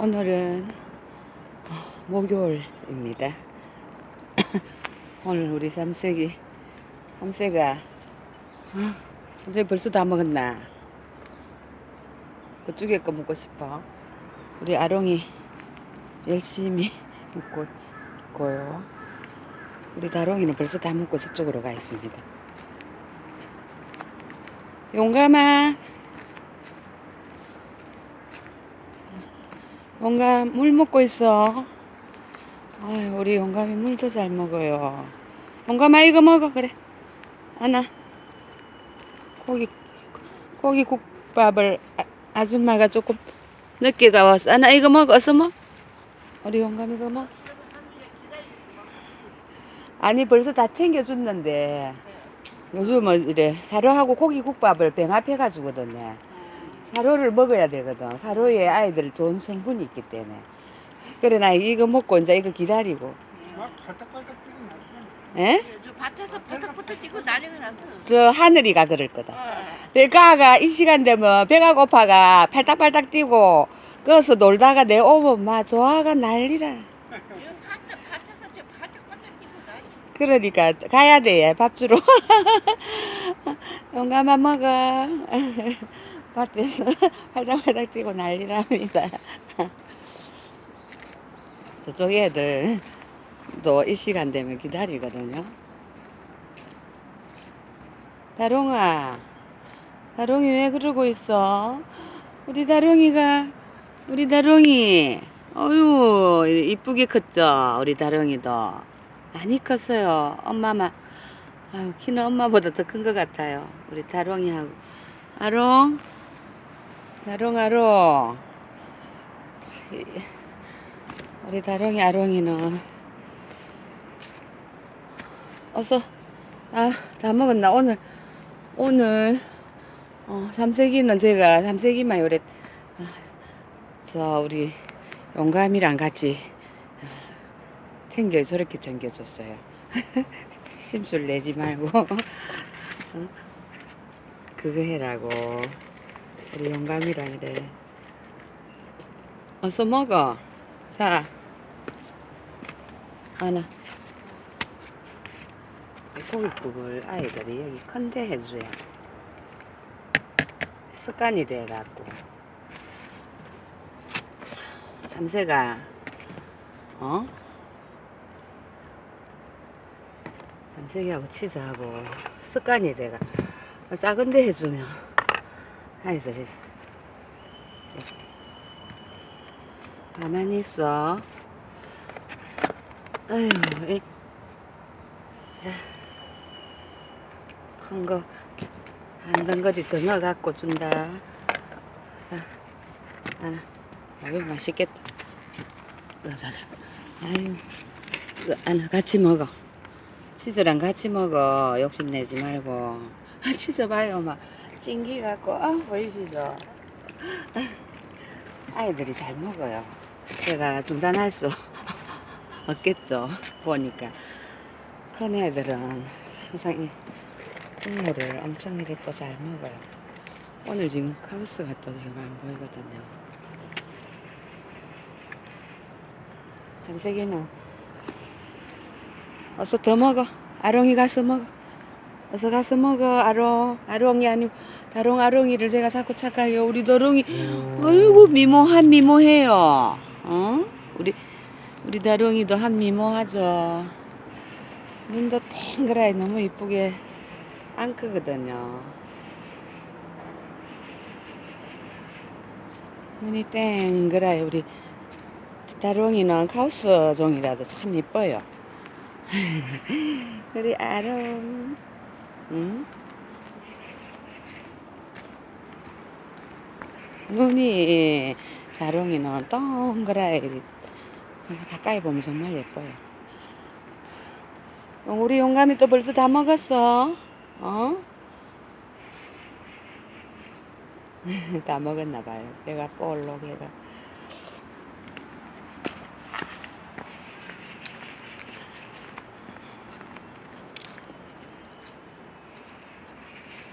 오늘은 어, 목요일입니다. 오늘 우리 삼색이 삼색아 아, 삼색이 벌써 다 먹었나? 그쪽에 거 먹고 싶어. 우리 아롱이 열심히 먹고 있고요. 우리 다롱이는 벌써 다 먹고 저쪽으로 가 있습니다. 용감아. 용감 물 먹고 있어. 아유, 우리 용감이 물도 잘 먹어요. 용감아 이거 먹어 그래. 하나. 고기 고기 국밥을 아, 아줌마가 조금 늦게 가왔어. 하나 이거 먹어 어서 먹. 우리 용감 이거 먹. 아니 벌써 다 챙겨줬는데 요즘은 이래 사료하고 고기 국밥을 병합해 가지고든요. 사료를 먹어야 되거든. 사료에 아이들 좋은 성분이 있기 때문에. 그래 나 이거 먹고 이제 이거 기다리고. 막 팔딱팔딱 뛰고. 에? 저 밭에서 펄떡펄떡 뛰고 난리가 났어. 저 하늘이가 그럴 거다. 어. 내가가 이 시간 되면 배가 고파가 팔딱팔딱 뛰고 거기서 놀다가 내 오면 막 좋아가 난리라. 이 밭에, 밭에서 저 펄떡펄떡 뛰고 난리. 그러니까 가야 돼. 밥 주러. 용감아 먹어. 밭에서 팔딱팔딱 뛰고 난리랍니다. 저쪽 애들도 이 시간 되면 기다리거든요. 다롱아, 다롱이 왜 그러고 있어? 우리 다롱이가, 우리 다롱이, 어유 이쁘게 컸죠? 우리 다롱이도. 많이 컸어요. 엄마만. 아유, 키는 엄마보다 더 큰 것 같아요. 우리 다롱이하고. 아롱? 다롱, 아롱. 이- 우리 다롱이, 아롱이는. 어서. 아, 다 먹었나? 오늘, 오늘, 어, 삼색이는 제가, 삼색이만 요래, 아, 저, 우리 용감이랑 같이 챙겨 저렇게 챙겨줬어요. 심술 내지 말고 어? 그거 해라고 우리 영감이랑 이래. 어서 먹어. 자, 하나. 이 고깃국을 아이들이 여기 컨대 해줘야 습관이 돼갖고 밤새가 어? 밤새기하고 치즈하고 습관이 돼가 작은데 해주면 아이들이 가만히 있어. 아휴 이, 자, 큰거한 덩거리 더 넣어갖고 준다. 자, 하나. 아유 맛있겠다. 자자 아유 하나 같이 먹어. 치즈랑 같이 먹어. 욕심내지 말고. 아, 치즈 봐요 막 찡기 갖고 아 보이시죠? 아이들이 잘 먹어요. 제가 중단할 수 없겠죠 보니까. 큰 애들은 항상 이 국물을 엄청 이렇게 또 잘 먹어요. 오늘 지금 카우스가 또 지금 안 보이거든요. 잠색이는 어서 더 먹어. 아롱이 가서 먹어. 어서 가서 먹어. 아롱. 아롱이 아니고 다롱 아롱이를 제가 자꾸 착각해요. 우리 도롱이 아이고 미모한 미모해요. 어? 우리 우리 다롱이도 한 미모하죠. 눈도 탱그라이 너무 이쁘게 안 크거든요. 눈이 땡그라이 우리 다롱이는 카우스 종이라도 참 이뻐요. 우리 아롱, 응? 눈이 다롱이는 동그라이 가까이 보면 정말 예뻐요. 우리 용감이 또 벌써 다 먹었어. 어? 다 먹었나 봐요. 배가 볼록 해가.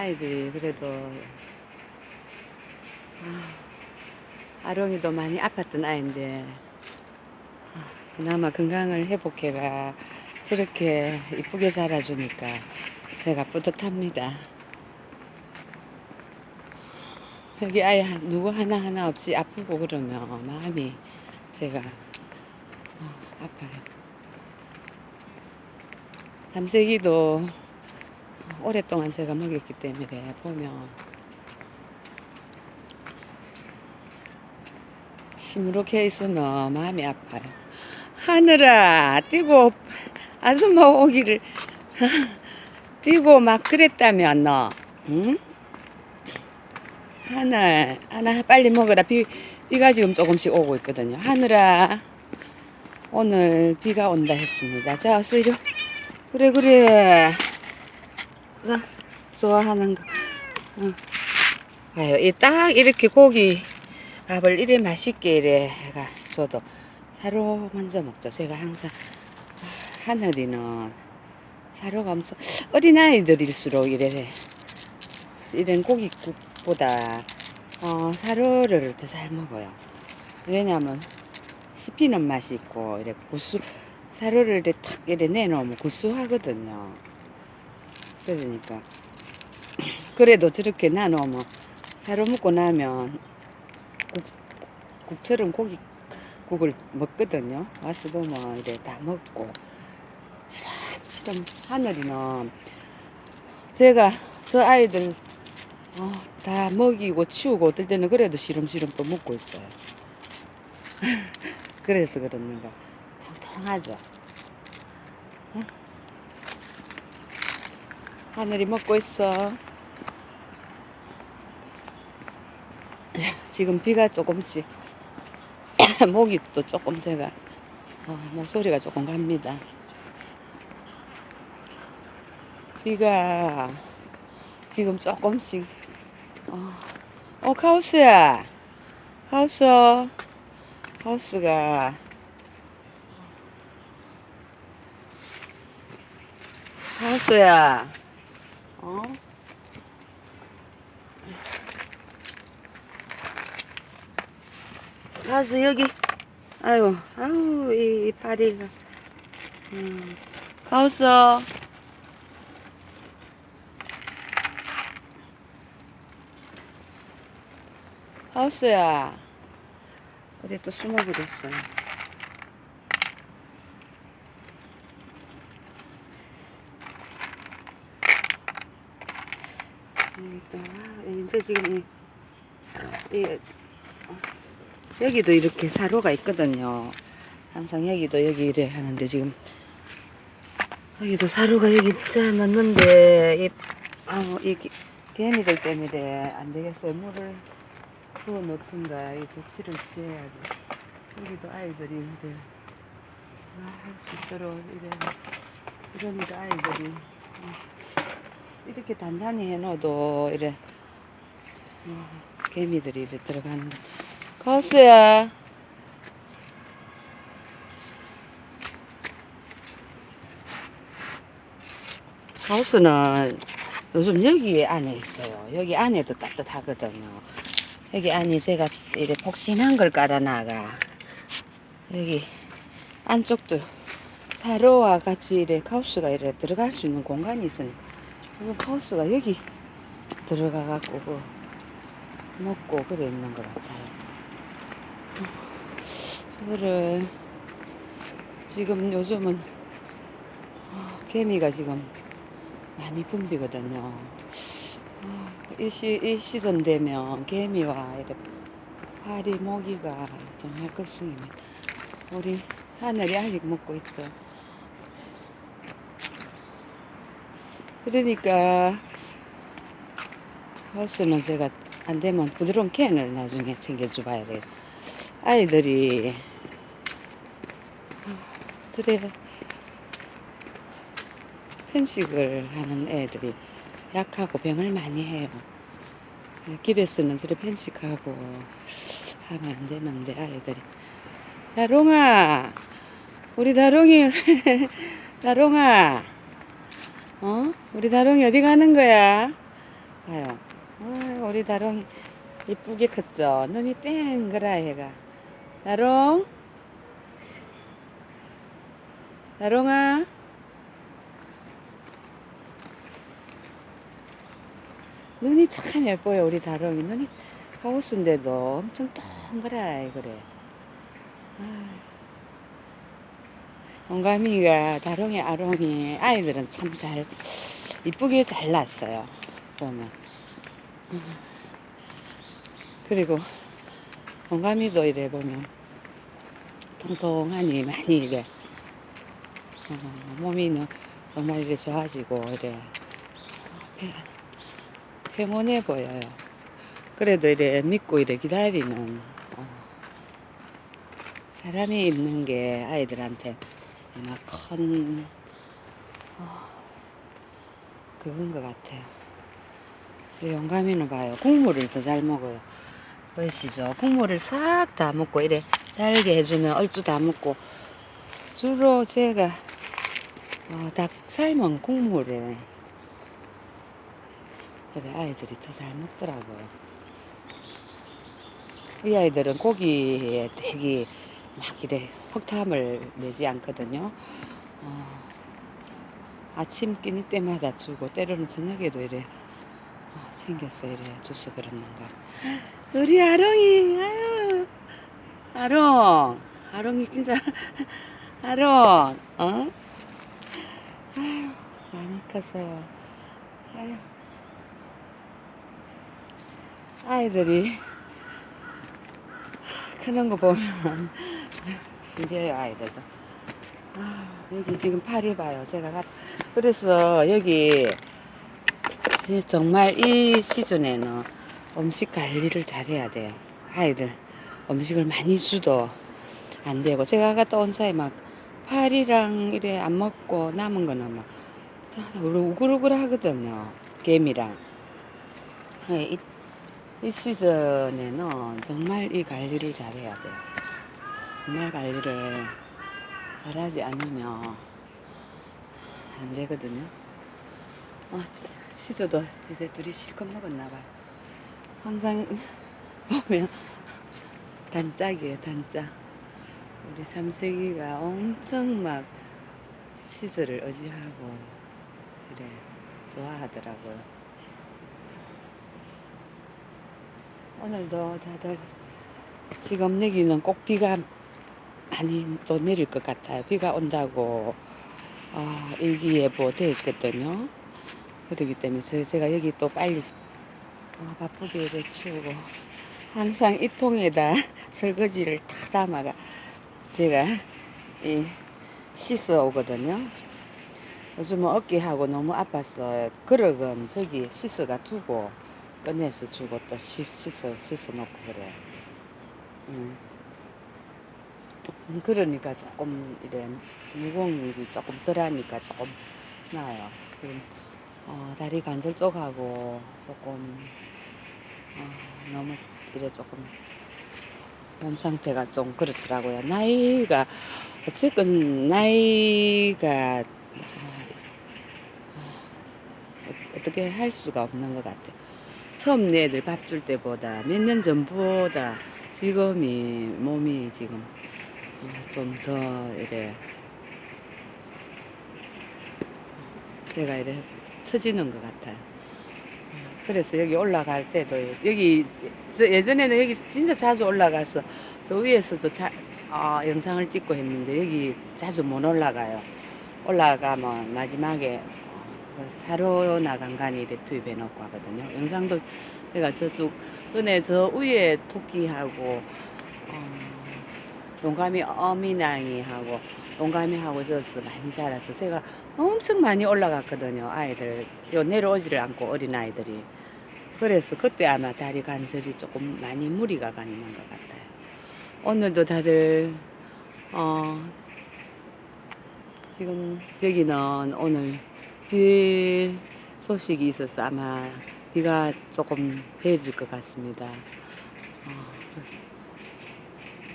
아이들이 그래도 아, 아롱이도 많이 아팠던 아이인데 아, 그나마 건강을 회복해가 저렇게 이쁘게 자라주니까 제가 뿌듯합니다. 여기 아이 한- 누구 하나하나 없이 아프고 그러면 마음이 제가 어, 아파요. 삼색이도 오랫동안 제가 먹였기 때문에 보면 시무룩해 있으면 마음이 아파요. 하늘아, 뛰고 아줌마 오기를 뛰고 막 그랬다면 너, 응? 하늘, 하나 빨리 먹어라. 비, 비가 지금 조금씩 오고 있거든요. 하늘아, 오늘 비가 온다 했습니다. 자, 와. 그래, 그래. 자, 좋아하는 거. 응. 아유, 이 딱 이렇게 고기 밥을 이래 맛있게 이래 해가 줘도 사료 먼저 먹죠. 제가 항상 아, 하늘이는 사료가 엄청 어린 아이들일수록 이래 이런 고깃국보다 어, 사료를 더 잘 먹어요. 왜냐면 씹히는 맛이 있고 이래 구수 사료를 이래 탁 이래 내놓으면 구수하거든요. 그러니까 그래도 저렇게 놔놓으면 사료 먹고 나면 국, 국처럼 고기 국을 먹거든요. 와서 보면 이래 다 먹고 시름시름 하늘이는 제가 저 아이들 어, 다 먹이고 치우고 어떨 때는 그래도 시름시름 또 먹고 있어요. 그래서 그러는가 통통하죠. 하늘이 먹고 있어. 지금 비가 조금씩 목이 또 조금 제가 어, 목소리가 조금 갑니다. 비가 지금 조금씩 어, 어 카우스야 카우스 카우스가 카우스야 어? 가서 여기. 아유 아유 이, 이 파리가. 음. 가우스 가우스야. 어디 또 숨어버렸어 여기 또 아, 이제 지금 이, 이 어, 여기도 이렇게 사로가 있거든요. 항상 여기도 여기 이래 하는데 지금 여기도 사로가 여기 있자놨는데 이, 아, 이 개- 개미들 때문에 안 되겠어요. 물을 부어 놓든가 이 조치를 취해야지. 여기도 아이들이 이래 할수 있도록 이래 이러니까 아이들이 어, 이렇게 단단히 해놔도 이래 어, 개미들이 이래 들어가는 거. 가우스야. 가우스는 요즘 여기 안에 있어요. 여기 안에도 따뜻하거든요. 여기 안에 제가 이래 폭신한 걸 깔아놔가 여기 안쪽도 사료와 같이 이래 카우스가 이래 들어갈 수 있는 공간이 있으니까 이 카우스가 여기 들어가갖고 그 먹고 그래 있는 것 같아요. 저를 지금 요즘은 어, 개미가 지금 많이 붐비거든요. 어, 이, 시, 이 시즌 되면 개미와 이렇게 파리 모기가 정말 극성입니다. 우리 하늘이 아직 먹고 있죠. 그러니까 하우스는 제가 안 되면 부드러운 캔을 나중에 챙겨줘 봐야 돼. 아이들이. 아, 저래. 편식을 하는 애들이 약하고 병을 많이 해요. 길에서는 저래 편식하고 하면 안 되는데 아이들이. 다롱아! 우리 다롱이 다롱아! 어? 우리 다롱이 어디 가는 거야? 어, 우리 다롱이 이쁘게 컸죠. 눈이 땡그라 해가. 나롱. 나롱아. 눈이 참 예뻐요 우리 다롱이 눈이 하우스인데도 엄청 동그라해 그래. 아. 영감이가 다롱이 아롱이 아이들은 참 잘 이쁘게 잘 났어요 보면. 그리고 영감이도 이래 보면 통통하니 많이 이래 어, 몸이 너- 정말 이래 좋아지고 이래 어, 평온해 보여요. 그래도 이래 믿고 이래 기다리는 어, 사람이 있는 게 아이들한테 아마 큰 어, 그건 것 같아요. 우리 영감이는 봐요. 국물을 더 잘 먹어요. 보이시죠? 국물을 싹 다 먹고 이래 잘게 해주면 얼추 다 먹고 주로 제가 어, 닭 삶은 국물을 그래 아이들이 더 잘 먹더라고요. 이 아이들은 고기에 되게 막 이래 혹탐을 내지 않거든요. 어, 아침 끼니 때마다 주고 때로는 저녁에도 이래 어, 챙겼어 이래 주스 그랬는가. 우리 아롱이 아유 아롱 아롱이 진짜 아롱 어? 아유 많이 컸어요. 아유. 아이들이 크는 거 보면 신기해요 아이들도 아, 여기 지금 팔이 봐요 제가 가- 그래서 여기 지- 정말 이 시즌에는 음식 관리를 잘해야 돼요 아이들 음식을 많이 주도 안 되고 제가 갔다 온 사이 막 파리랑 이래 안 먹고 남은 거는 막다 우글우글 하거든요 개미랑 네, 이, 이 시즌에는 정말 이 관리를 잘해야 돼요. 정말 관리를 잘하지 않으면 안 되거든요. 아 진짜 시즈도 이제 둘이 실컷 먹었나 봐요. 항상 보면 단짝이에요 단짝. 우리 삼색이가 엄청 막 치즈를 의지하고 그래 좋아하더라고요. 오늘도 다들 지금 여기는 꼭 비가 많이 또 내릴 것 같아요. 비가 온다고 아, 일기예보 돼 있거든요. 그렇기 때문에 저, 제가 여기 또 빨리 어, 바쁘게 이래 치우고 항상 이 통에다 설거지를 다 담아가 제가 이 씻어 오거든요. 요즘은 어깨하고 너무 아파서 그릇은 저기 씻어가 두고 꺼내서 주고 또 씻, 씻어 씻어 놓고 그래. 음. 음, 그러니까 조금 이래 무거운 일이 조금 덜하니까 조금 나아요. 지금 어, 다리 관절 쪽하고 조금 어, 너무 이래 조금 몸 상태가 좀 그렇더라고요. 나이가 어쨌건 나이가 아, 아, 어떻게 할 수가 없는 것 같아요. 처음 애들 밥 줄 때보다 몇 년 전보다 지금이 몸이 지금 좀 더 이래 제가 이래 처지는 것 같아요. 그래서 여기 올라갈 때도 여기 저 예전에는 여기 진짜 자주 올라가서 저 위에서도 자, 어, 영상을 찍고 했는데 여기 자주 못 올라가요. 올라가면 마지막에 그 사로 나간 간이 이렇게 투입해 놓고 하거든요. 영상도 내가 저쪽 전에 저 위에 토끼하고 어, 용감이 어미낭이하고 용감이하고 저서 많이 자라서 제가 엄청 많이 올라갔거든요. 아이들 요 내려오지를 않고 어린 아이들이 그래서 그때 아마 다리 관절이 조금 많이 무리가 가는 것 같아요. 오늘도 다들 어 지금 여기는 오늘 비 소식이 있어서 아마 비가 조금 내릴 것 같습니다. 어,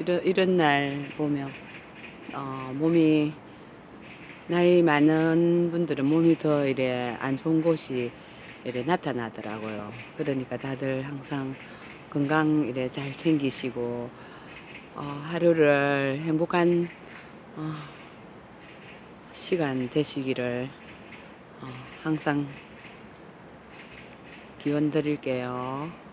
이런, 이런 날 보면 어, 몸이 나이 많은 분들은 몸이 더 이래 안 좋은 곳이 이래 나타나더라고요. 그러니까 다들 항상 건강 이래 잘 챙기시고 어, 하루를 행복한 어, 시간 되시기를 어, 항상 기원 드릴게요.